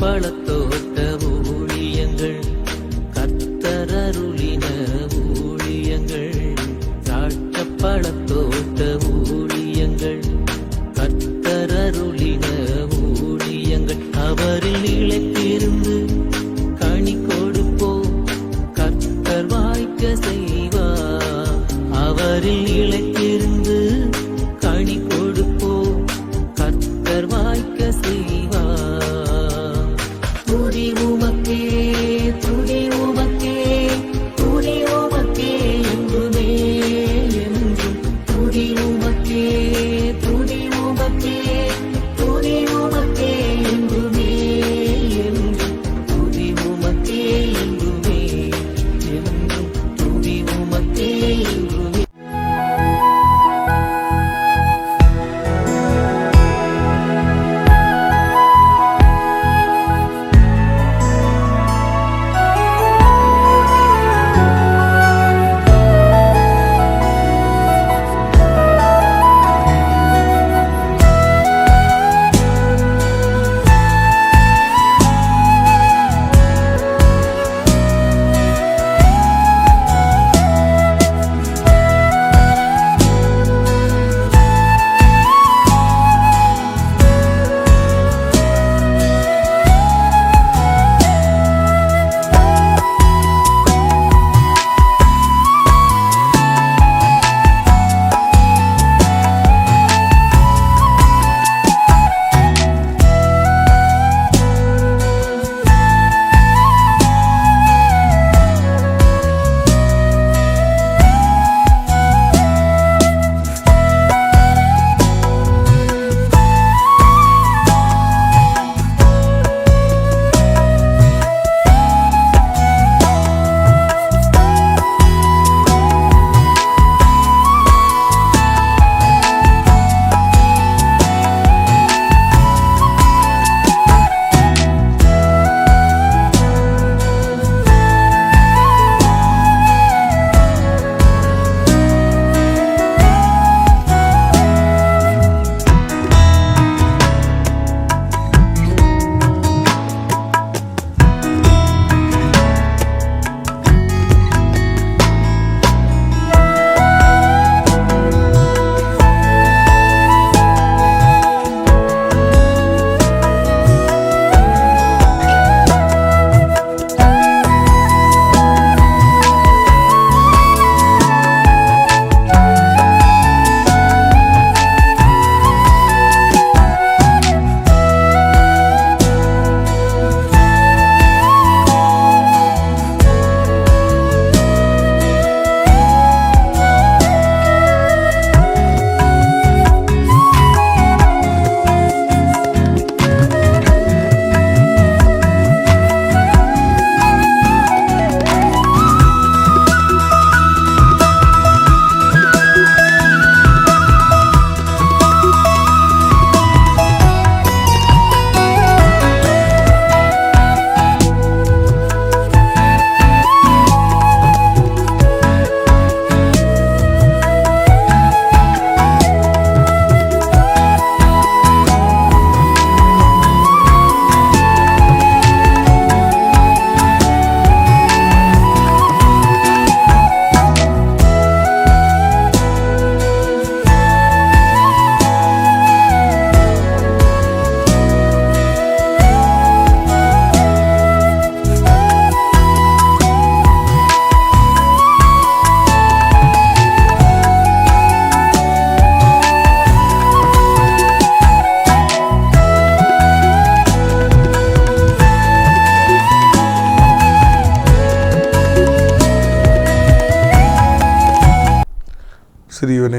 பழத்த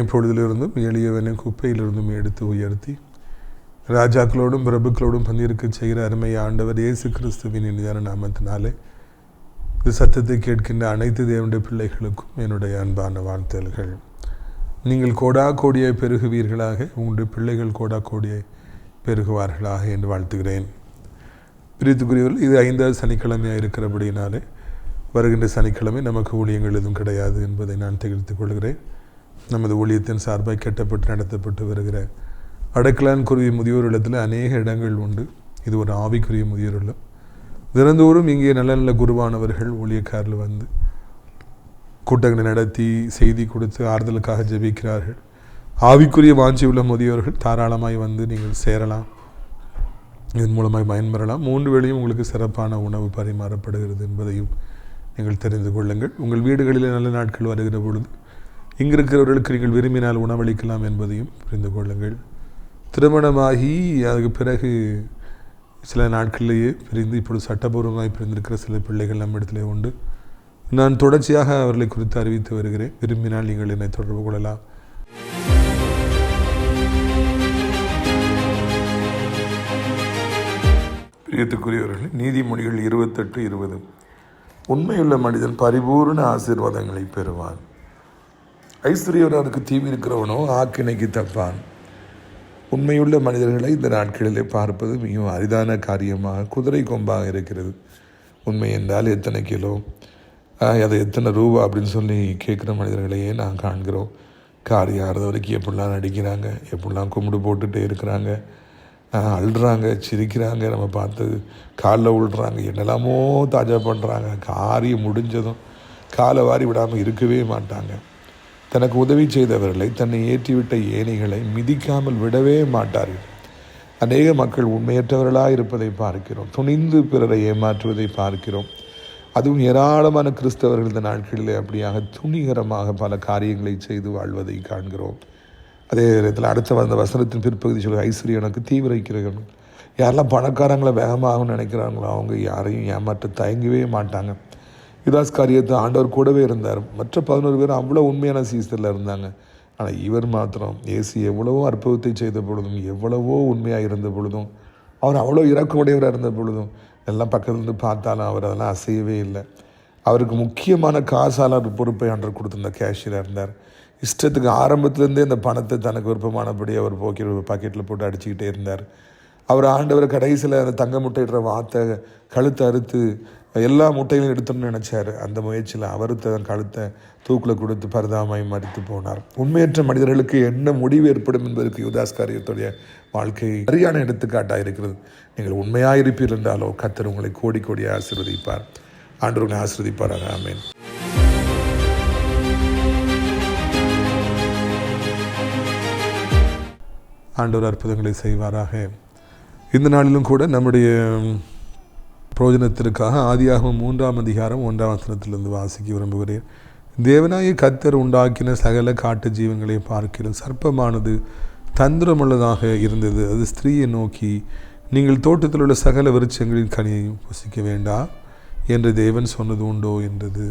எப்பொழுதிலிருந்தும் பொழுதிலிருந்தும் எளியவனை குப்பையிலிருந்தும் எடுத்து உயர்த்தி ராஜாக்களோடும் பிரபுக்களோடும் பந்திருக்க செய்கிற அருமை ஆண்டவர் இயேசு கிறிஸ்துவின் இனிதான நாமத்தினாலே இந்த சத்தத்தை கேட்கின்ற அனைத்து தேவனுடைய பிள்ளைகளுக்கும் என்னுடைய அன்பான வாழ்த்தல்கள் நீங்கள் கோடா கோடியை பெருகுவீர்களாக உங்களுடைய பிள்ளைகள் கோடா கோடியை பெருகுவார்களாக என்று வாழ்த்துகிறேன். பிரித்துக்குரியவர்கள் இது ஐந்தாவது சனிக்கிழமையாக இருக்கிறபடினாலே வருகின்ற சனிக்கிழமை நமக்கு ஊழியங்கள் எதுவும் கிடையாது என்பதை நான் தெரிவித்துக் கொள்கிறேன். நமது ஊழியத்தின் சார்பாக கெட்டப்பட்டு நடத்தப்பட்டு வருகிற அடக்கலான் குருவி முதியோர் இடத்துல அநேக இடங்கள் உண்டு. இது ஒரு ஆவிக்குரிய முதியோர் இல்லம். தினந்தோறும் இங்கே நல்ல நல்ல குருவானவர்கள் ஊழியக்காரில் வந்து கூட்டங்களை நடத்தி செய்தி கொடுத்து ஆறுதலுக்காக ஜெபிக்கிறார்கள். ஆவிக்குரிய வாஞ்சி உள்ள முதியோர்கள் தாராளமாய் வந்து நீங்கள் சேரலாம். இதன் மூலமாக பயன்பெறலாம். மூன்று வேளையும் உங்களுக்கு சிறப்பான உணவு பரிமாறப்படுகிறது என்பதையும் நீங்கள் தெரிந்து கொள்ளுங்கள். உங்கள் வீடுகளில் நல்ல நாட்கள் வருகிற பொழுது இங்கு இருக்கிறவர்களுக்கு நீங்கள் விரும்பினால் உணவளிக்கலாம் என்பதையும் புரிந்து கொள்ளுங்கள். திருமணமாகி அதுக்கு பிறகு சில நாட்களிலேயே பிரிந்து இப்பொழுது சட்டபூர்வமாக பிரிந்திருக்கிற சில பிள்ளைகள் நம்மிடத்திலே உண்டு. நான் தொடர்ச்சியாக அவர்களை குறித்து அறிவித்து வருகிறேன். விரும்பினால் நீங்கள் என்னை தொடர்பு கொள்ளலாம். பிரியத்துக்குரியவர்கள் நீதிமொழிகள் இருபத்தெட்டு இருபது. உண்மையுள்ள மனிதன் பரிபூர்ண ஆசீர்வாதங்களை பெறுவான். ஐஸ்வர்யவனுக்கு தீவி இருக்கிறவனோ ஆக்கினைக்கு தப்பான். உண்மையுள்ள மனிதர்களை இந்த நாட்களிலே பார்ப்பது மிகவும் அரிதான காரியமாக குதிரை கொம்பாக இருக்கிறது. உண்மை என்றால் எத்தனை கிலோ? அதை அது எத்தனை ரூபா அப்படின்னு சொல்லி கேட்குற மனிதர்களையே நான் காண்கிறோம். கார் யாரது வரைக்கும் எப்படிலாம் நடிக்கிறாங்க எப்படிலாம் கும்பிடு போட்டுகிட்டே இருக்கிறாங்க அழுறாங்க சிரிக்கிறாங்க நம்ம பார்த்து காலில் விழுறாங்க என்னெல்லாமோ தாஜா பண்ணுறாங்க காரியம் முடிஞ்சதும் காலை வாரி விடாமல் இருக்கவே மாட்டாங்க. தனக்கு உதவி செய்தவர்களை தன்னை ஏற்றிவிட்ட ஏனைகளை மிதிக்காமல் விடவே மாட்டார்கள். அநேக மக்கள் உண்மையற்றவர்களாக இருப்பதை பார்க்கிறோம். துணிந்து பிறரை ஏமாற்றுவதை பார்க்கிறோம். அதுவும் ஏராளமான கிறிஸ்தவர்கள் இந்த நாட்களில் அப்படியாக துணிகரமாக பல காரியங்களை செய்து வாழ்வதை காண்கிறோம். அதே நேரத்தில் அடுத்த வந்த வசனத்தின் பிற்பகுதி சொல்லி ஐஸ்வர்யனுக்கு தீவிரக்கிறார்கள் யாரெல்லாம் பணக்காரங்களை வேகமாகணும்னு நினைக்கிறாங்களோ அவங்க யாரையும் ஏமாற்ற தயங்கவே மாட்டாங்க. யுதாஸ் காரியத்தை ஆண்டவர் கூடவே இருந்தார். மற்ற பதினோரு பேர் அவ்வளோ உண்மையான சீசரில் இருந்தாங்க. ஆனால் இவர் மாத்திரம் ஏசி எவ்வளவோ அற்புதத்தை செய்த பொழுதும் எவ்வளவோ உண்மையாக இருந்த பொழுதும் அவர் அவ்வளோ இறக்கமுடையவராக இருந்த பொழுதும் எல்லாம் பக்கத்துலேருந்து பார்த்தாலும் அவர் அதெல்லாம் அசையவே இல்லை. அவருக்கு முக்கியமான காசாளர் பொறுப்பை அன்று கொடுத்துருந்த கேஷியராக இருந்தார். இஷ்டத்துக்கு ஆரம்பத்துலேருந்தே அந்த பணத்தை தனக்கு விருப்பமானபடி அவர் போக்கி பாக்கெட்டில் போட்டு அடிச்சுக்கிட்டே இருந்தார். அவர் ஆண்டவர் கடைசியில் அந்த தங்க முட்டையிடுற வார்த்தை கழுத்து அறுத்து எல்லா முட்டைகளையும் எடுத்தோம்னு நினச்சார். அந்த முயற்சியில் அவர் தன் கழுத்தை தூக்கில் கொடுத்து பரிதாமாய் மறித்து போனார். உண்மையற்ற மனிதர்களுக்கு என்ன முடிவு ஏற்படும் என்பதற்கு யுதாஸ் காரியத்துடைய வாழ்க்கை சரியான எடுத்துக்காட்டாக இருக்கிறது. நீங்கள் உண்மையாக இருப்பீர்கள் என்றாலோ கத்தர் உங்களை கோடி கோடியாக ஆசீர்வதிப்பார். ஆண்டவர் உங்களை ஆசீர்வதிப்பாராக. ஆமென். ஆண்டவர் அற்புதங்களை செய்வாராக. இந்த நாளிலும் கூட நம்முடைய பிரயோஜனத்திற்காக ஆதியாகவும் மூன்றாம் அதிகாரம் ஒன்றாம் வசனத்திலிருந்து வாசிக்க விரும்புகிறேன். தேவனாய கத்தர் உண்டாக்கின சகல காட்டு ஜீவன்களை பார்க்கிறோம் சர்ப்பமானது தந்திரமுள்ளதாக இருந்தது. அது ஸ்திரீயை நோக்கி நீங்கள் தோட்டத்தில் உள்ள சகல விருட்சங்களின் கனியையும் புசிக்க வேண்டாம் என்று தேவன் சொன்னது உண்டோ என்றது.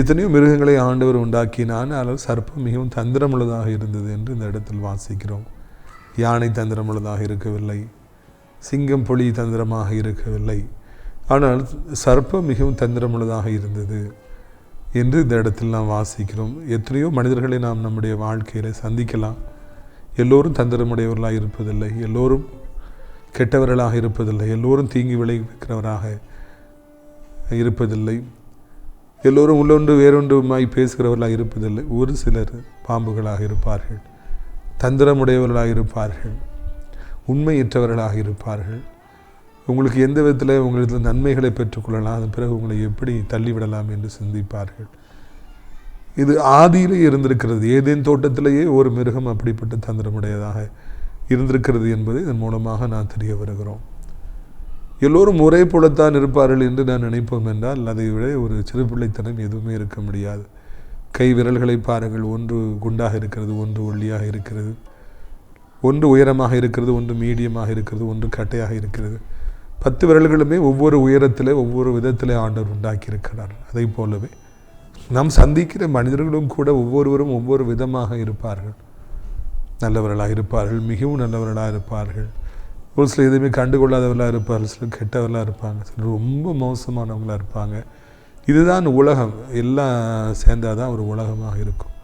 எத்தனையோ மிருகங்களை ஆண்டவர் உண்டாக்கினான். ஆனால் சர்ப்பம் மிகவும் தந்திரமுள்ளதாக இருந்தது என்று இந்த இடத்தில் வாசிக்கிறோம். யானை தந்திரமுள்ளதாக இருக்கவில்லை. சிங்கம் பொலி தந்திரமாக இருக்கவில்லை. ஆனால் சர்ப்பம் மிகவும் தந்திரமுள்ளதாக இருந்தது என்று இந்த இடத்தில் நாம் வாசிக்கிறோம். எத்தனையோ மனிதர்களை நாம் நம்முடைய வாழ்க்கையில் சந்திக்கலாம். எல்லோரும் தந்திரமுடையவர்களாக இருப்பதில்லை. எல்லோரும் கெட்டவர்களாக இருப்பதில்லை. எல்லோரும் தீங்கி விளைவிக்கிறவராக இருப்பதில்லை. எல்லோரும் உள்ளொன்று வேறொன்றுமாய் பேசுகிறவர்களாக இருப்பதில்லை. ஒரு சிலர் பாம்புகளாக இருப்பார்கள். தந்திரமுடையவர்களாக இருப்பார்கள். உண்மையற்றவர்களாக இருப்பார்கள். உங்களுக்கு எந்த விதத்தில் உங்களுக்கு நன்மைகளை பெற்றுக்கொள்ளலாம் அதன் பிறகு உங்களை எப்படி தள்ளிவிடலாம் என்று சிந்திப்பார்கள். இது ஆதியிலே இருந்திருக்கிறது. ஏதேன் தோட்டத்திலேயே ஒரு மிருகம் அப்படிப்பட்ட தந்திரமுடையதாக இருந்திருக்கிறது என்பதை இதன் மூலமாக நான் தெரிய வருகிறோம். எல்லோரும் ஒரே போலத்தான் இருப்பார்கள் என்று நான் நினைப்போம் என்றால் அதை விட ஒரு சிறுபிள்ளைத்தனம் எதுவுமே இருக்க முடியாது. கை விரல்களை பாருங்கள். ஒன்று குண்டாக இருக்கிறது ஒன்று ஒல்லியாக இருக்கிறது. ஒன்று உயரமாக இருக்கிறது ஒன்று மீடியமாக இருக்கிறது ஒன்று கட்டையாக இருக்கிறது. பத்து விரல்களுமே ஒவ்வொரு உயரத்தில் ஒவ்வொரு விதத்தில் ஆண்டவர் உண்டாக்கியிருக்கிறார். அதை போலவே நாம் சந்திக்கிற மனிதர்களும் கூட ஒவ்வொருவரும் ஒவ்வொரு விதமாக இருப்பார்கள். நல்லவர்களாக இருப்பார்கள் மிகவும் நல்லவர்களாக இருப்பார்கள். ஒரு சில எதுவுமே கண்டுகொள்ளாதவர்களாக இருப்பார்கள் சிலர் கெட்டவர்களாக இருப்பாங்க சிலர் ரொம்ப மோசமானவங்களாக இருப்பாங்க. இதுதான் உலகம். எல்லாம் சேர்ந்தால் தான் ஒரு உலகமாக இருக்கும்.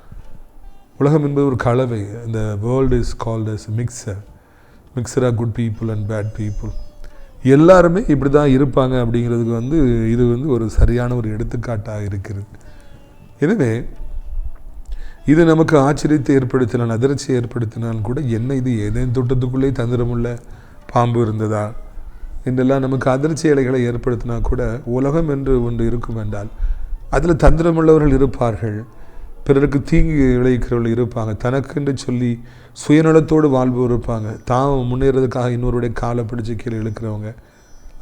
உலகம் என்பது ஒரு கலவை. இந்த world is called as mixture மிக்சராக good people and bad people எல்லாருமே இப்படி தான் இருப்பாங்க அப்படிங்கிறதுக்கு வந்து இது வந்து ஒரு சரியான ஒரு எடுத்துக்காட்டாக இருக்கிறது. எனவே இது நமக்கு ஆச்சரியத்தை ஏற்படுத்தினால் அதிர்ச்சி ஏற்படுத்தினால் கூட என்ன இது? ஏதேன் தோட்டத்துக்குள்ளே தந்திரமுள்ள பாம்பு இருந்ததா? என்றெல்லாம் நமக்கு அதிர்ச்சி இலைகளை ஏற்படுத்தினா கூட உலகம் என்று ஒன்று இருக்கும் என்றால் அதில் தந்திரமுள்ளவர்கள் இருப்பார்கள். பிறருக்கு தீங்கு விளைவிக்கிறவர்கள் இருப்பாங்க. தனக்கென்று சொல்லி சுயநலத்தோடு வாழ்பவர் இருப்பாங்க. தான் முன்னேறதுக்காக இன்னொருடைய காலை பிடிச்சி கீழே இழுக்கிறவங்க.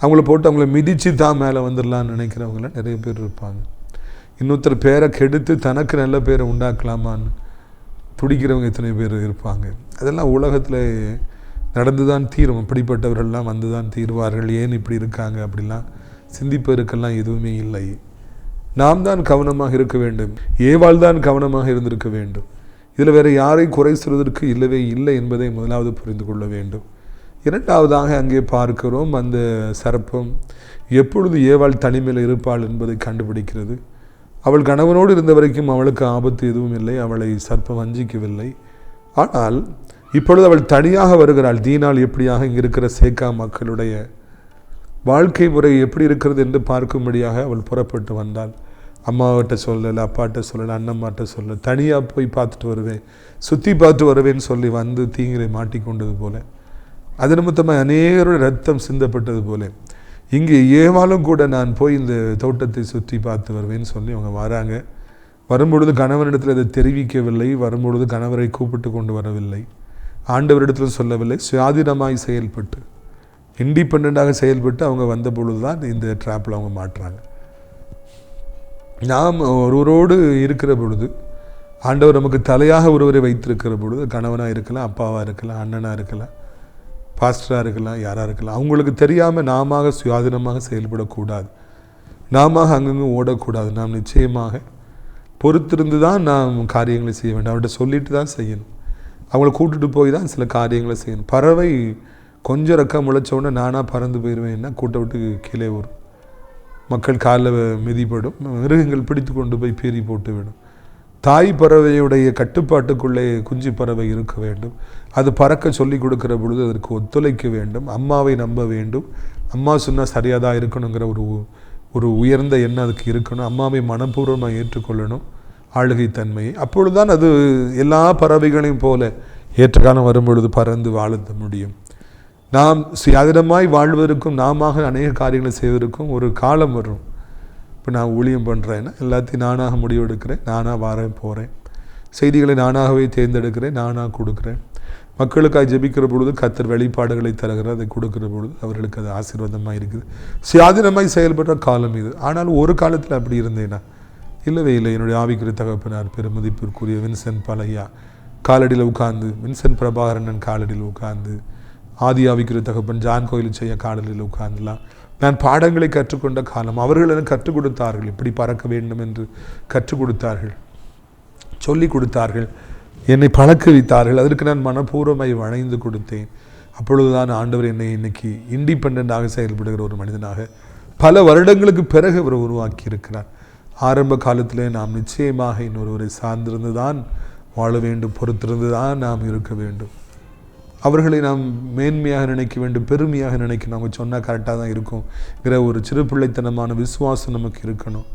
அவங்கள போட்டு அவங்கள மிதித்து தான் மேலே வந்துடலாம்னு நினைக்கிறவங்களாம் நிறைய பேர் இருப்பாங்க. இன்னொருத்தர் பேரை கெடுத்து தனக்கு நல்ல பேரை உண்டாக்கலாமான்னு துடிக்கிறவங்க எத்தனை பேர் இருப்பாங்க. அதெல்லாம் உலகத்தில் நடந்து தான் தீரும். இப்படிப்பட்டவர்கள்லாம் வந்து தான் தீர்வார்கள். ஏன் இப்படி இருக்காங்க அப்படிலாம் சிந்திப்பதற்கெல்லாம் எதுவுமே இல்லை. நாம் தான் கவனமாக இருக்க வேண்டும். ஏவாள் தான் கவனமாக இருந்திருக்க வேண்டும். இதில் வேறு யாரை குறை சொல்வதற்கு இல்லவே இல்லை என்பதை முதலாவது புரிந்து கொள்ள வேண்டும். இரண்டாவதாக அங்கே பார்க்கிறோம் அந்த சர்ப்பம் எப்பொழுது ஏவாள் தனிமையில் இருப்பாள் என்பதை கண்டுபிடிக்கிறது. அவள் கணவனோடு இருந்த வரைக்கும் அவளுக்கு ஆபத்து எதுவும் இல்லை அவளை சர்ப்பம் வஞ்சிக்கவில்லை. ஆனால் இப்பொழுது அவள் தனியாக வருகிறாள் தீனால் எப்படியாக இங்கே இருக்கிற சேக்கா மக்களுடைய வாழ்க்கை முறை எப்படி இருக்கிறது என்று பார்க்கும்படியாக அவள் புறப்பட்டு வந்தாள். அம்மாவிட்ட சொல்லலை அப்பாட்ட சொல்லலை அண்ணம்மாட்ட சொல்லலை. தனியாக போய் பார்த்துட்டு வருவேன். சுற்றி பார்த்து வருவேன்னு சொல்லி வந்து தீங்கிலை மாட்டிக்கொண்டது போல. அது நிமித்தமாக அநேகரோட ரத்தம் சிந்தப்பட்டது போல. இங்கே ஏவாலும் கூட நான் போய் இந்த தோட்டத்தை சுற்றி பார்த்து வருவேன்னு சொல்லி அவங்க வராங்க. வரும்பொழுது கணவனிடத்தில் அதை தெரிவிக்கவில்லை. வரும்பொழுது கணவரை கூப்பிட்டு கொண்டு வரவில்லை. ஆண்டவரிடத்தில் சொல்லவில்லை. சுயாதீனமாய் செயல்பட்டு. இண்டிபெண்ட்டாக செயல்பட்டு அவங்க வந்த பொழுது தான் இந்த ட்ராப்பில் அவங்க மாட்டுறாங்க. நாம் ஒருவரோடு இருக்கிற பொழுது ஆண்டவர் நமக்கு தலையாக ஒருவரை வைத்திருக்கிற பொழுது கணவனாக இருக்கலாம் அப்பாவாக இருக்கலாம் அண்ணனாக இருக்கலாம் பாஸ்டராக இருக்கலாம் யாராக இருக்கலாம் அவங்களுக்கு தெரியாமல் நாம சுயாதீனமாக செயல்படக்கூடாது. நாம அங்கங்கே ஓடக்கூடாது. நாம் நிச்சயமாக பொறுத்திருந்து தான் நாம் காரியங்களை செய்ய வேண்டும். அவர்கிட்ட சொல்லிட்டு தான் செய்யணும். அவங்கள கூட்டிட்டு போய் தான் சில காரியங்களை செய்யணும். பறவை கொஞ்சம் ரக்கம் முளைச்ச உடனே நானாக பறந்து போயிடுவேன்னா கூட்டை விட்டு கீழே வரும். மக்கள் காலில் மிதிப்படும். மிருகங்கள் பிடித்து கொண்டு போய் பீறி போட்டு விடும். தாய் பறவையுடைய கட்டுப்பாட்டுக்குள்ளே குஞ்சு பறவை இருக்க வேண்டும். அது பறக்க சொல்லி கொடுக்கிற பொழுது அதற்கு ஒத்துழைக்க வேண்டும். அம்மாவை நம்ப வேண்டும். அம்மா சொன்னால் சரியாக தான் இருக்கணுங்கிற ஒரு ஒரு உயர்ந்த எண்ணம் அதுக்கு இருக்கணும். அம்மாவை மனப்பூர்வமாக ஏற்றுக்கொள்ளணும். ஆளுகை தன்மையை. அப்பொழுதுதான் அது எல்லா பறவைகளையும் போல ஏற்ற காலம் வரும்பொழுது பறந்து வாழ முடியும். நாம் சுயாதீனமாய் வாழ்வதற்கும் நாம அநேக காரியங்களை செய்வதற்கும் ஒரு காலம் வரும். இப்போ நான் ஊழியம் பண்ணுறேன்னா எல்லாத்தையும் நானாக முடிவெடுக்கிறேன். நானாக வரேன் போகிறேன் செய்திகளை நானாகவே தேர்ந்தெடுக்கிறேன் நானாக கொடுக்குறேன். மக்களுக்காக ஜெபிக்கிற பொழுது கத்தர் வெளிப்பாடுகளை தருகிற அதை கொடுக்கிற பொழுது அவர்களுக்கு அது ஆசீர்வாதமாக இருக்குது. சுயாதீனமாய் செயல்படுற காலம் இது. ஆனால் ஒரு காலத்தில் அப்படி இருந்தேன்னா இல்லவே இல்லை. என்னுடைய ஆவிக்குரிய தகப்பனார் பெருமதிப்பிற்குரிய வின்சென்ட் பழையா காலடியில் உட்கார்ந்து வின்சென்ட் பிரபாகரன் காலடியில் உட்கார்ந்து ஆதி தகப்பன் ஜான் கோயில் செய்ய காடலில் உட்கார்ந்துலாம் நான் பாடங்களை கற்றுக்கொண்ட காலம் அவர்கள் எனக்கு கற்றுக் கொடுத்தார்கள். இப்படி பறக்க வேண்டும் என்று கற்றுக் கொடுத்தார்கள். சொல்லிக் கொடுத்தார்கள். என்னை பழக்க வைத்தார்கள் அதற்கு நான் மனப்பூர்வமாய் வணைந்து கொடுத்தேன். அப்பொழுதுதான் ஆண்டவர் என்னை இன்னைக்கு இண்டிபெண்டாக செயல்படுகிற ஒரு மனிதனாக பல வருடங்களுக்கு பிறகு அவர் உருவாக்கி இருக்கிறார் ஆரம்ப காலத்திலே நாம் நிச்சயமாக இன்னொருவரை சார்ந்திருந்து தான் வாழ வேண்டும் பொறுத்திருந்து தான் நாம் இருக்க வேண்டும். அவர்களை நாம் மேன்மையாக நினைக்க வேண்டும் பெருமையாக நினைக்கணும் அவங்க சொன்னால் கரெக்டாக தான் இருக்கும்ங்கிற ஒரு சிறுபிள்ளைத்தனமான விசுவாசம் நமக்கு இருக்கணும்.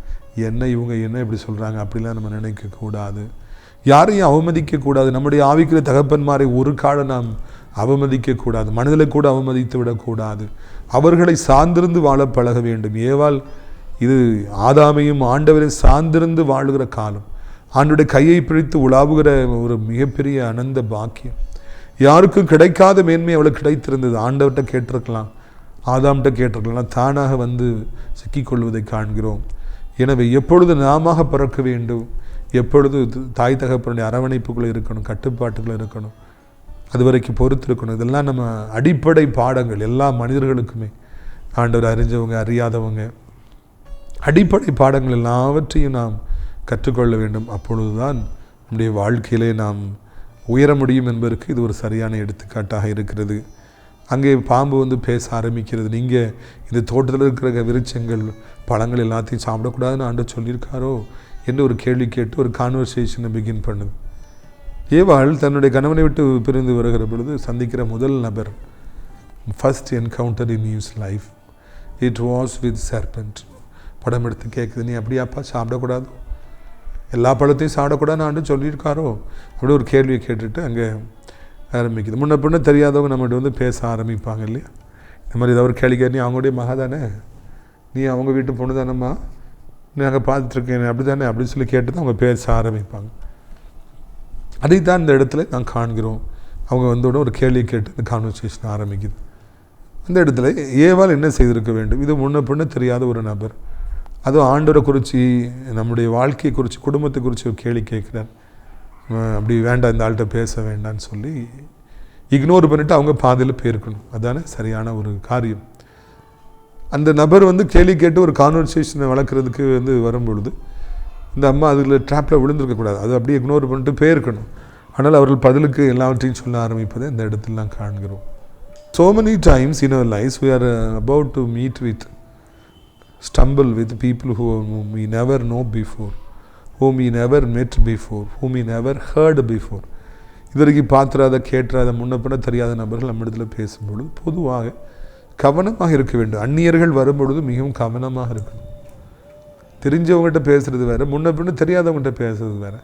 என்ன இவங்க என்ன இப்படி சொல்கிறாங்க அப்படிலாம் நம்ம நினைக்கக்கூடாது யாரையும் அவமதிக்கக்கூடாது நம்முடைய ஆவிக்கிற தகப்பன்மாரை ஒரு காலம் நாம் அவமதிக்கக்கூடாது மனதில் கூட அவமதித்து விடக்கூடாது அவர்களை சார்ந்திருந்து வாழ பழக வேண்டும். ஏவால் இது ஆதாமையும் ஆண்டவரை சார்ந்திருந்து வாழுகிற காலம். ஆண்டுடைய கையை பிடித்து உலாவுகிற ஒரு மிகப்பெரிய அனந்த பாக்கியம். யாருக்கும் கிடைக்காத மேன்மை அவளுக்கு கிடைத்திருந்தது. ஆண்டவர்கிட்ட கேட்டிருக்கலாம். ஆதாம்கிட்ட கேட்டிருக்கலாம். தானாக வந்து சிக்கிக்கொள்வதை காண்கிறோம். எனவே எப்பொழுது நாம பிறக்க வேண்டும்? எப்பொழுது தாய் தகப்பனுடைய அரவணைப்புக்குள்ளே இருக்கணும் கட்டுப்பாட்டுக்குள்ளே இருக்கணும் அது வரைக்கும் பொறுத்து இருக்கணும் இதெல்லாம் நம்ம அடிப்படை பாடங்கள் எல்லா மனிதர்களுக்குமே. ஆண்டவர் அறிஞ்சவங்க அறியாதவங்க. அடிப்படை பாடங்கள் எல்லாவற்றையும் நாம் கற்றுக்கொள்ள வேண்டும். அப்பொழுதுதான் நம்முடைய வாழ்க்கையிலே நாம் உயர முடியும் என்பதற்கு இது ஒரு சரியான எடுத்துக்காட்டாக இருக்கிறது. அங்கே பாம்பு வந்து பேச ஆரம்பிக்கிறது. நீங்கள் இந்த தோட்டத்தில் இருக்கிற விருச்சங்கள் பழங்கள் எல்லாத்தையும் சாப்பிடக்கூடாதுன்னு ஆண்டு சொல்லியிருக்காரோ என்று ஒரு கேள்வி கேட்டு ஒரு கான்வர்சேஷனை பிகின் பண்ணுது. ஏவாள் தன்னுடைய கணவனை விட்டு பிரிந்து வருகிற பொழுது சந்திக்கிற முதல் நபர் first encounter in use life it was with serpent படம் எடுத்து கேட்குது நீ அப்படியாப்பா சாப்பிடக்கூடாது? எல்லா பழத்தையும் சாப்பிடக்கூடாதுன்னு ஆண்டு சொல்லியிருக்காரோ? அப்படி ஒரு கேள்வியை கேட்டுட்டு அங்கே ஆரம்பிக்குது. முன்ன பின்ன தெரியாதவங்க நம்மகிட்ட வந்து பேச ஆரம்பிப்பாங்க இல்லையா? இந்த மாதிரி ஏதாவது ஒரு கேள்வி கேட்டு நீ அவங்களுடைய மகா தானே? நீ அவங்க வீட்டு பொண்ணு தானம்மா? நாங்கள் பார்த்துட்ருக்கேன்? அப்படி தானே அப்படின்னு சொல்லி கேட்டு தான் அவங்க பேச ஆரம்பிப்பாங்க. அதைத்தான் இந்த இடத்துல நான் காண்கிறோம். அவங்க வந்தோட ஒரு கேள்வி கேட்டு இந்த கான்வர்சேஷன் ஆரம்பிக்குது. அந்த இடத்துல ஏவால் என்ன செய்திருக்க வேண்டும்? இது முன்ன பின்ன தெரியாத ஒரு நபர். அதுவும் ஆண்டவரை குறித்து நம்முடைய வாழ்க்கையை குறித்து குடும்பத்தை குறித்து கேள்வி கேட்குறார். அப்படி வேண்டாம் இந்த ஆள்கிட்ட பேச வேண்டாம்னு சொல்லி இக்னோர் பண்ணிவிட்டு அவங்க பாதையில் போயிருக்கணும். அதானே சரியான ஒரு காரியம். அந்த நபர் வந்து கேள்வி கேட்டு ஒரு கான்வர்சேஷனை வளர்க்குறதுக்கு வந்து வரும்பொழுது இந்த அம்மா அதில் ட்ராப்பில் விழுந்திருக்கக்கூடாது அது அப்படியே இக்னோர் பண்ணிட்டு போயிருக்கணும். ஆனால் அவர்கள் பதிலுக்கு எல்லாவற்றையும் சொல்ல ஆரம்பிப்பதை இந்த இடத்துலலாம் காண்கிறோம். So many times in our life we are about to meet with stumble with people who whom we never know before whom we never met before whom we never heard before. இதுவரைக்கும் பார்த்துறாத கேட்டுறாத முன்ன தெரியாத நபர்கள் நம்ம இடத்துல பேசும்பொழுது பொதுவாக கவனமாக இருக்க வேண்டும். அந்நியர்கள் வரும்பொழுது மிகவும் கவனமாக இருக்கணும். தெரிஞ்சவங்ககிட்ட பேசுகிறது வேற முன்ன தெரியாதவங்ககிட்ட பேசுறது வேற.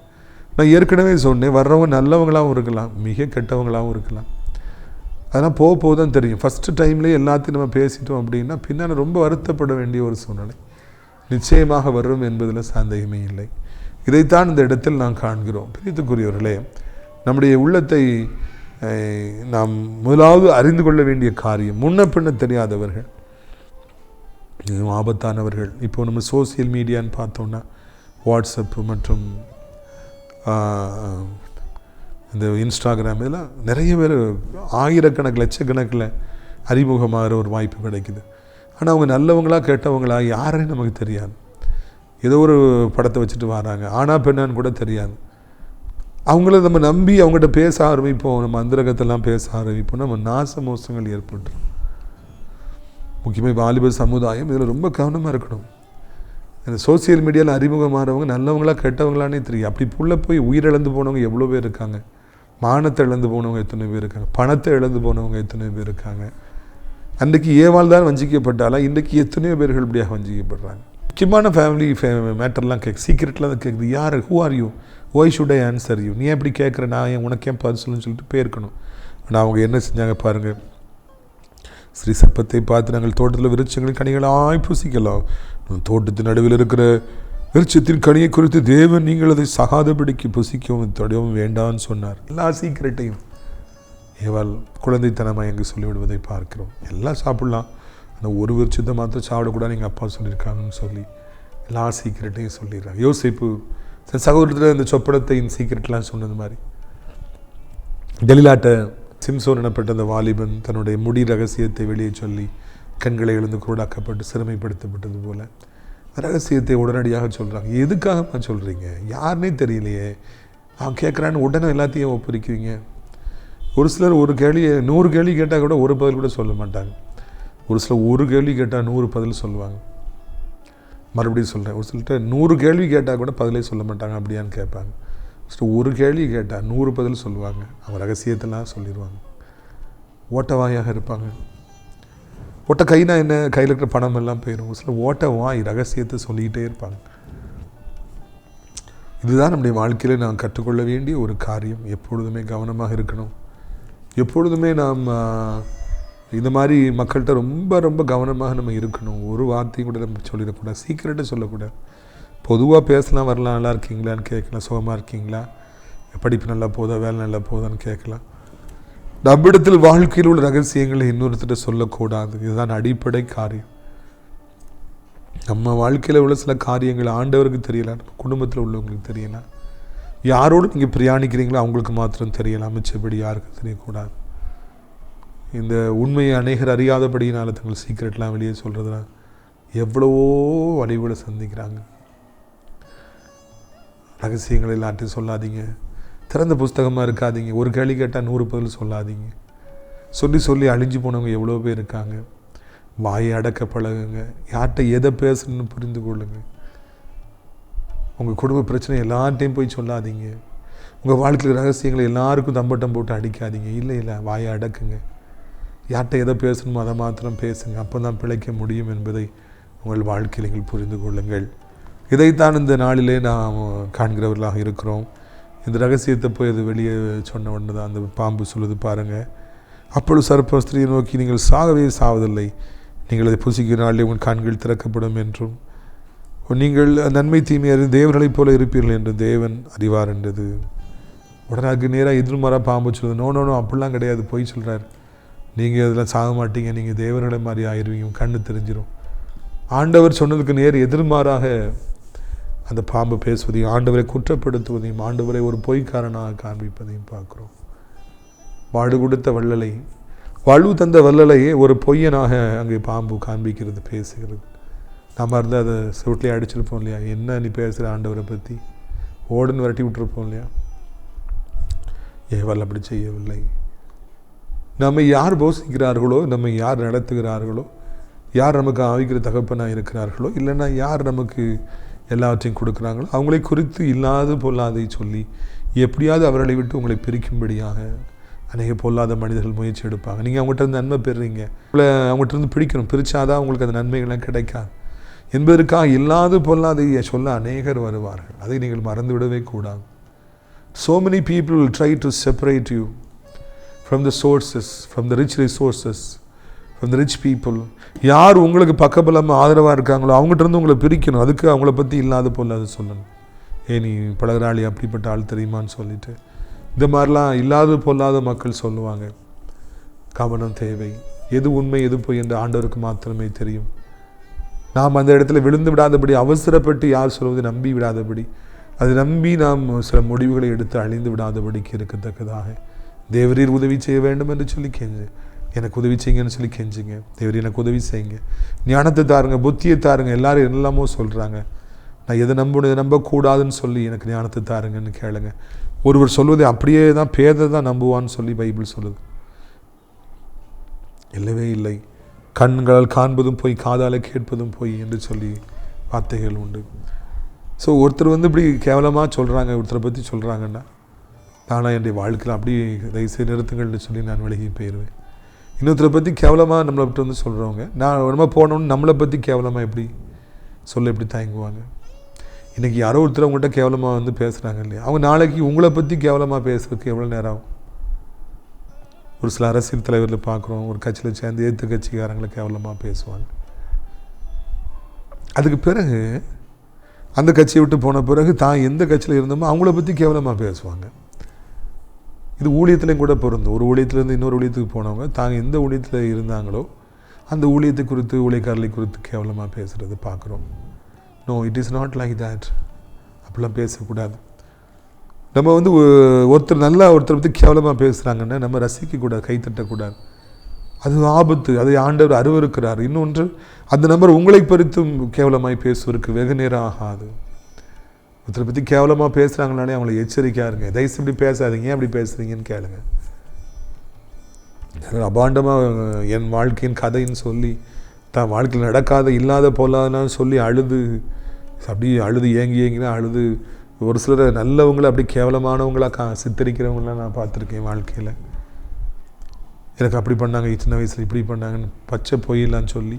நான் ஏற்கனவே சொன்னேன் வர்றவங்க நல்லவங்களாகவும் இருக்கலாம் மிக கெட்டவங்களாகவும் இருக்கலாம். அதெல்லாம் போக போக தான் தெரியும். ஃபஸ்ட்டு டைம்லேயே எல்லாத்தையும் நம்ம பேசிட்டோம் அப்படின்னா பின்னால் ரொம்ப வருத்தப்பட வேண்டிய ஒரு சூழ்நிலை. நிச்சயமாக வரும் என்பதில் சந்தேகமே இல்லை. இதைத்தான் இந்த இடத்தில் நாம் காண்கிறோம். பிரித்துக்குரியவர்களே நம்முடைய உள்ளத்தை நாம் முதலாவது அறிந்து கொள்ள வேண்டிய காரியம் முன்ன பின்ன தெரியாதவர்கள். மிகவும் ஆபத்தானவர்கள். இப்போ நம்ம சோசியல் மீடியான்னு பார்த்தோன்னா வாட்ஸ்அப்பு மற்றும் இந்த இன்ஸ்டாகிராம் இதெல்லாம் நிறைய பேர் ஆயிரக்கணக்கு லட்சக்கணக்கில் அறிமுகமாகிற ஒரு வாய்ப்பு கிடைக்குது. ஆனால் அவங்க நல்லவங்களா கெட்டவங்களா யாருன்னு நமக்கு தெரியாது. ஏதோ ஒரு படத்தை வச்சுட்டு வராங்க. ஆனால் பெண்ணான்னு கூட தெரியாது. அவங்கள நம்ம நம்பி அவங்ககிட்ட பேச ஆரம்பிப்போம். நம்ம அந்தரகத்தெல்லாம் பேச ஆரம்பிப்போம். நம்ம நாச மோசங்கள் ஏற்பட்டுரும். முக்கியமாக வாலிபர் சமுதாயம் இதில் ரொம்ப கவனமாக இருக்கணும். இந்த சோசியல் மீடியாவில் அறிமுகமானவங்க நல்லவங்களா கெட்டவங்களானே தெரியும். அப்படி புள்ள போய் உயிரிழந்து போனவங்க எவ்வளோ பேர் இருக்காங்க. மானத்தை இழந்து போனவங்க எத்தனை பேர் இருக்காங்க? பணத்தை இழந்து போனவங்க எத்தனை பேர் இருக்காங்க? அன்றைக்கு ஏவால் தான் வஞ்சிக்கப்பட்டாலும் இன்றைக்கு எத்தனையோ பேர்கள் இப்படியாக வஞ்சிக்கப்படுறாங்க? முக்கியமான ஃபேமிலி ஃபே மேட்டர்லாம் கேட்க சீக்கிரட்லாம் கேட்குது யார்? Who are you why should I answer you நீ எப்படி கேட்குற நான் ஏன் உனக்கு ஏன் பதில் சொல்லுன்னு சொல்லிட்டு போயிருக்கணும் ஆனால் அவங்க என்ன செஞ்சாங்க பாருங்கள் ஸ்ரீ சர்ப்பத்தை பார்த்து நாங்கள் தோட்டத்தில் விருட்சங்களின் கனிகளாய் பூசிக்கலாம். தோட்டத்து தோட்டத்தின் நடுவில் இருக்கிற விருட்சத்தின் கனியை குறித்து தேவன் நீங்கள் அதை சகாதபடிக்கு புசிக்கவும் தொடவும் வேண்டாம்னு சொன்னார். எல்லா சீக்கிரட்டையும் ஏவாள் குழந்தைத்தனமாக எங்கே சொல்லிவிடுவதை பார்க்கிறோம். எல்லாம் சாப்பிடலாம். அந்த ஒரு விருட்சத்தை மாத்திரம் சாப்பிடக்கூடாது எங்கள் அப்பா சொல்லியிருக்காங்கன்னு சொல்லி எல்லா சீக்கிரட்டையும் சொல்லிடுறாங்க யோசிப்பு தன் சகோதரத்தில் இந்த சொப்பனத்தையும் சீக்கிரட்லாம் சொன்னது மாதிரி. கலிலாட்ட சிம்சோன் எனப்பட்ட அந்த வாலிபன் தன்னுடைய முடி ரகசியத்தை வெளியே சொல்லி கண்களை எழுந்து குருடாக்கப்பட்டு சிறுமைப்படுத்தப்பட்டது போல ரகசியத்தை உடனடியாக சொல்கிறாங்க எதுக்காகம்மா சொல்கிறீங்க யாருனே தெரியலையே. அவன் கேட்குறான்னு உடனே எல்லாத்தையும் ஒப்புரிக்குவீங்க. ஒரு சிலர் ஒரு கேள்வியை நூறு கேள்வி கேட்டால் கூட ஒரு பதில் கூட சொல்ல மாட்டாங்க. ஒரு சிலர் ஒரு கேள்வி கேட்டால் நூறு பதில் சொல்லுவாங்க. மறுபடியும் சொல்கிறேன் ஒரு சிலர்கிட்ட நூறு கேள்வி கேட்டால் கூட பதிலே சொல்ல மாட்டாங்க அப்படியான்னு கேட்பாங்க. ஃபஸ்ட்டு ஒரு கேள்வி கேட்டால் நூறு பதில் சொல்லுவாங்க. அவங்க ரகசியத்தெல்லாம் சொல்லிடுவாங்க. ஓட்டவாயாக இருப்பாங்க. ஓட்ட கைனா என்ன? கையில் இருக்கிற பணம் எல்லாம் போயிடும் ஒரு சில ஓட்டவா வாய் ரகசியத்தை சொல்லிக்கிட்டே இருப்பாங்க. இதுதான் நம்முடைய வாழ்க்கையில் நாம் கற்றுக்கொள்ள வேண்டிய ஒரு காரியம். எப்பொழுதுமே கவனமாக இருக்கணும். எப்பொழுதுமே நாம் இந்த மாதிரி மக்கள்கிட்ட ரொம்ப ரொம்ப கவனமாக நம்ம இருக்கணும். ஒரு வார்த்தையும் கூட நம்ம சொல்லிடக்கூடாது. சீக்கிரட்டை சொல்லக்கூடாது. பொதுவாக பேசலாம் வரலாம். நல்லா இருக்கீங்களான்னு கேட்கலாம். சுகமாக இருக்கீங்களா? படிப்பு நல்லா போதா? வேலை நல்லா போதான்னு கேட்கலாம். நம்மிடத்தில் வாழ்க்கையில் உள்ள ரகசியங்களை இன்னொருத்தர் சொல்லக்கூடாது. இதுதான் அடிப்படை காரியம். நம்ம வாழ்க்கையில் உள்ள சில காரியங்கள் ஆண்டவருக்கு தெரியல நம்ம குடும்பத்தில் உள்ளவங்களுக்கு தெரியலாம் யாரோடு நீங்கள் பிரயாணிக்கிறீங்களோ அவங்களுக்கு மாத்திரம் தெரியலாம் மிச்சப்படி யாருக்கும் தெரியக்கூடாது. இந்த உண்மையை அநேகர் அறியாதபடியினால் தங்கள் சீக்கிரட்லாம் வெளியே சொல்கிறதுல எவ்வளவோ வழிவுகளை சந்திக்கிறாங்க. ரகசியங்களை எல்லாத்தையும் சொல்லாதீங்க. திறந்த புஸ்தகமாக இருக்காதீங்க. ஒரு கேள்வி கேட்டால் நூறு பதில் சொல்லாதீங்க. சொல்லி சொல்லி அழிஞ்சு போனவங்க எவ்வளோ பேர் இருக்காங்க? வாயை அடக்க பழகுங்க. யார்கிட்ட எதை பேசணும்னு புரிந்து கொள்ளுங்க. உங்கள் குடும்ப பிரச்சனை எல்லார்ட்டையும் போய் சொல்லாதீங்க. உங்கள் வாழ்க்கையில் ரகசியங்களை எல்லாருக்கும் தம்பட்டம் போட்டு அடிக்காதீங்க. இல்லை இல்லை வாயை அடக்குங்க. யார்கிட்ட எதை பேசணுமோ அதை மாத்திரம் பேசுங்க. அப்போ தான் பிழைக்க முடியும் என்பதை உங்கள் வாழ்க்கையில் நீங்கள் புரிந்து கொள்ளுங்கள். இதைத்தான் இந்த நாளிலே நாம் காண்கிறவர்களாக இருக்கிறோம். இந்த ரகசியத்தை போய் அது வெளியே சொன்ன உடனே தான் அந்த பாம்பு சொல்லுது பாருங்கள் அப்பொழுது சர்ப்ப ஸ்திரியை நோக்கி நீங்கள் சாகவே சாவதில்லை. நீங்கள் அதை புசிக்கிற நாளில் உங்கள் கண்கள் திறக்கப்படும் என்றும். நீங்கள் நன்மை தீமை அறிந்து தேவர்களைப் போல இருப்பீர்கள் என்று தேவன் அறிவார் என்றது. உடனே அதுக்கு நேராக எதிர்மாறாக பாம்பு சொல்லுது நோ நோ நோ அப்படிலாம் கிடையாது பொய் சொல்கிறார் நீங்கள் அதில் சாக மாட்டீங்க. நீங்கள் தேவர்களை மாதிரி ஆயிடுவீங்க கண்ணு தெரிஞ்சிடும் ஆண்டவர் சொன்னதுக்கு நேர் எதிர்மாறாக அந்த பாம்பு பேசுவதையும் ஆண்டவரை குற்றப்படுத்துவதையும் ஆண்டவரை ஒரு பொய்க்காரனாக காண்பிப்பதையும் பார்க்குறோம். வாடு கொடுத்த வள்ளலை வலு தந்த வள்ளலையே ஒரு பொய்யனாக அங்கே பாம்பு காண்பிக்கிறது பேசுகிறது. நம்ம இருந்தால் அதை சுட்டிலே அடிச்சிருப்போம் இல்லையா? என்ன நீ பேசுகிற ஆண்டவரை பற்றி ஓடுன்னு விரட்டி விட்டுருப்போம் இல்லையா? ஏவல் அப்படி செய்யவில்லை. நம்மை யார் போஷிக்கிறார்களோ நம்மை யார் நடத்துகிறார்களோ யார் நமக்கு ஆவிக்கிற தகப்பனாக இருக்கிறார்களோ இல்லைன்னா யார் நமக்கு எல்லாவற்றையும் கொடுக்குறாங்களோ அவங்களை குறித்து இல்லாது பொல்லாதை சொல்லி எப்படியாவது அவர்களை விட்டு உங்களை பிரிக்கும்படியாக அநேக பொல்லாத மனிதர்கள் முயற்சி எடுப்பாங்க. நீங்கள் அவங்ககிட்ட இருந்து நன்மை பெறுறீங்க. உங்களை அவங்ககிட்ட இருந்து பிடிக்கணும். பிரித்தாதான் உங்களுக்கு அந்த நன்மைகள்லாம் கிடைக்காது. என்பதற்காக இல்லாது பொல்லாதையை சொல்ல அநேகர் வருவார்கள். அதை நீங்கள் மறந்துவிடவே கூடாது. So many people will try to separate you from the sources from the rich resources இந்த ரிச் பீப்புள் யார் உங்களுக்கு பக்கபலமாக ஆதரவாக இருக்காங்களோ அவங்ககிட்ட இருந்து உங்களை பிரிக்கணும். அதுக்கு அவங்கள பற்றி இல்லாத போல் அது சொல்லணும். ஏ நீ பழகிறாளி அப்படிப்பட்ட ஆள் தெரியுமான்னு சொல்லிட்டு. இந்த மாதிரிலாம் இல்லாத பொல்லாத மக்கள் சொல்லுவாங்க. கவனம் தேவை. எது உண்மை எது பொய் என்று ஆண்டவருக்கு மாத்திரமே தெரியும். நாம் அந்த இடத்துல விழுந்து விடாதபடி அவசரப்பட்டு யார் சொல்வது நம்பி விடாதபடி அதை நம்பி நாம் சில முடிவுகளை எடுத்து அழிந்து விடாதபடிக்கு இருக்கத்தக்கதாக. தேவரீர் உதவி செய்ய வேண்டும் என்று சொல்லி கேஞ்சேன் எனக்கு உதவி செய்யுங்கன்னு சொல்லி கெஞ்சுங்க. தேவர் எனக்கு உதவி செய்யுங்க. ஞானத்தை தாருங்க புத்தியை தாருங்க எல்லாரும் என்னெல்லாமோ சொல்கிறாங்க நான் எதை நம்பணும் இதை நம்பக்கூடாதுன்னு சொல்லி எனக்கு ஞானத்தை தாருங்கன்னு கேளுங்க. ஒருவர் சொல்வதை அப்படியே தான் பேதை தான் நம்புவான்னு சொல்லி பைபிள் சொல்லுது. இல்லவே இல்லை. கண்களால் காண்பதும் போய் காதால் கேட்பதும் போய் என்று சொல்லி வார்த்தைகள் உண்டு. ஸோ ஒருத்தர் வந்து இப்படி கேவலமாக சொல்கிறாங்க ஒருத்தரை பற்றி சொல்கிறாங்கன்னா நானாக என்னுடைய வாழ்க்கையில் அப்படி தயவுசெய்து நிறுத்துங்கள்னு சொல்லி நான் விலகி போயிடுவேன் இன்னொருத்தரை பற்றி கேவலமாக நம்மளை விட்டு வந்து சொல்கிறவங்க நான் நம்ம போனோன்னு நம்மளை பற்றி கேவலமாக எப்படி சொல்ல எப்படி தயங்குவாங்க? இன்றைக்கி யாரோ ஒருத்தர் அவங்கள்ட்ட கேவலமாக வந்து பேசுகிறாங்க இல்லையா? அவங்க நாளைக்கு உங்களை பற்றி கேவலமாக பேசுகிறதுக்கு எவ்வளோ நேரம் ஆகும்? ஒரு சில அரசியல் தலைவரில் பார்க்குறோம் ஒரு கட்சியில் சேர்ந்து எதிர்த்து கட்சிக்காரங்களை கேவலமாக பேசுவாங்க. அதுக்கு பிறகு அந்த கட்சியை விட்டு போன பிறகு தான் எந்த கட்சியில் இருந்தோமோ அவங்கள பற்றி கேவலமாக பேசுவாங்க. இது ஊழியத்துலேயும் கூட பொருந்தும். ஒரு ஊழியத்துலேருந்து இன்னொரு ஊழியத்துக்கு போனவங்க தாங்க எந்த ஊழியத்தில் இருந்தாங்களோ அந்த ஊழியத்தை குறித்து ஊழியக்காரர்களை குறித்து கேவலமாக பேசுகிறது பார்க்குறோம். No it is not like that அப்படிலாம் பேசக்கூடாது. நம்ம வந்து ஒருத்தர் நல்லா ஒருத்தர் பற்றி கேவலமாக பேசுகிறாங்கன்னா நம்ம ரசிக்கக்கூடாது கைத்தட்டக்கூடாது அது ஆபத்து அதை ஆண்டவர் அருவருக்கிறார். இன்னொன்று அந்த நபர் உங்களை பறித்தும் கேவலமாய் பேசுவதற்கு வெகு நேரம் ஆகாது. ஒருத்தரை பற்றி கேவலமாக பேசுகிறாங்கனாலே அவங்கள எச்சரிக்கையாக இருங்க. தயவுசெய்து இப்படி பேசாதீங்க. அப்படி பேசுகிறீங்கன்னு கேளுங்க. அபாண்டமாக என் வாழ்க்கையின் கதைன்னு சொல்லி தான் வாழ்க்கையில் நடக்காத இல்லாத போலாதனான்னு சொல்லி அழுது அப்படியே அழுது ஏங்கி ஏங்கினா அழுது ஒரு சிலர் நல்லவங்களை அப்படி கேவலமானவங்களா கா சித்தரிக்கிறவங்களாம் நான் பார்த்துருக்கேன் வாழ்க்கையில். எனக்கு அப்படி பண்ணாங்க சின்ன வயசில் இப்படி பண்ணாங்கன்னு பச்சை பொய்யலான்னு சொல்லி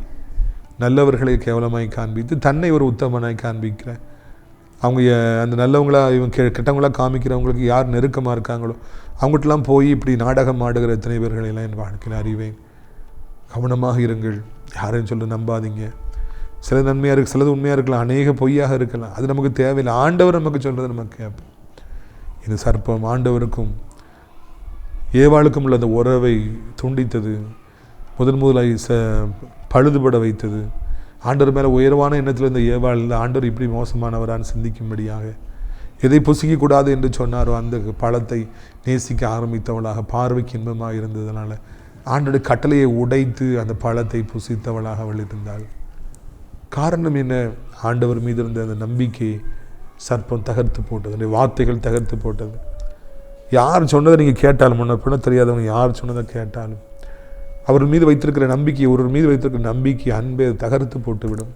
நல்லவர்களை கேவலமாய் காண்பித்து தன்னை ஒரு உத்தமனாய் காண்பிக்கிறேன். அவங்க அந்த நல்லவங்களா இவங்க கெ கெட்டவங்களா காமிக்கிறவங்களுக்கு யார் நெருக்கமாக இருக்காங்களோ அவங்ககிட்டலாம் போய் இப்படி நாடகம் ஆடுகிற எத்தனை பேர்களெல்லாம் என் வாழ்க்கையில் அறிவேன். கவனமாக இருங்கள். யாரையும் சொல்ல நம்பாதீங்க. சில நன்மையாக இருக்கு சிலது உண்மையாக இருக்கலாம். அநேக பொய்யாக இருக்கலாம். அது நமக்கு தேவையில்லை. ஆண்டவர் நமக்கு சொல்கிறது நமக்கு கேட்போம். இது சர்ப்பம். ஆண்டவருக்கும் ஏவாளுக்கும் உள்ள அந்த உறவை துண்டித்தது. முதன் முதலாக ச பழுதுபட வைத்தது. ஆண்டவர் மேலே உயர்வான எண்ணத்தில் இருந்த ஏவாள் இல்லை ஆண்டவர் இப்படி மோசமானவரான்னு சிந்திக்கும்படியாக எதை புசிக்கக்கூடாது என்று சொன்னாரோ அந்த பழத்தை நேசிக்க ஆரம்பித்தவளாக பார்வைக்கு இன்பமாக இருந்ததுனால ஆண்டோட கட்டளையை உடைத்து அந்த பழத்தை புசித்தவளாக அவள் இருந்தாள். காரணம் என்ன? ஆண்டவர் மீது இருந்த அந்த நம்பிக்கை சர்ப்பம் தகர்த்து போட்டது அந்த வார்த்தைகள் தகர்த்து போட்டது. யார் சொன்னதை நீங்கள் கேட்டாலும் முன்ன பின்ன தெரியாதவங்க யார் சொன்னதை கேட்டாலும் அவர் மீது வைத்திருக்கிற நம்பிக்கை ஒருவர் மீது வைத்திருக்கிற நம்பிக்கை அன்பை தகர்த்து போட்டுவிடும்.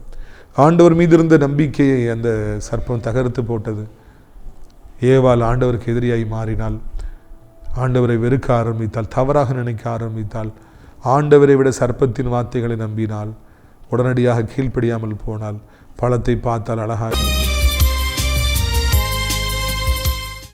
ஆண்டவர் மீது இருந்த நம்பிக்கையை அந்த சர்ப்பம் தகர்த்து போட்டது. ஏவால் ஆண்டவருக்கு எதிரியாகி மாறினால் ஆண்டவரை வெறுக்க ஆரம்பித்தால் தவறாக நினைக்க ஆரம்பித்தால் ஆண்டவரை விட சர்ப்பத்தின் வார்த்தைகளை நம்பினால் உடனடியாக கீழ்ப்படியாமல் போனால் பழத்தை பார்த்தால் அழகாக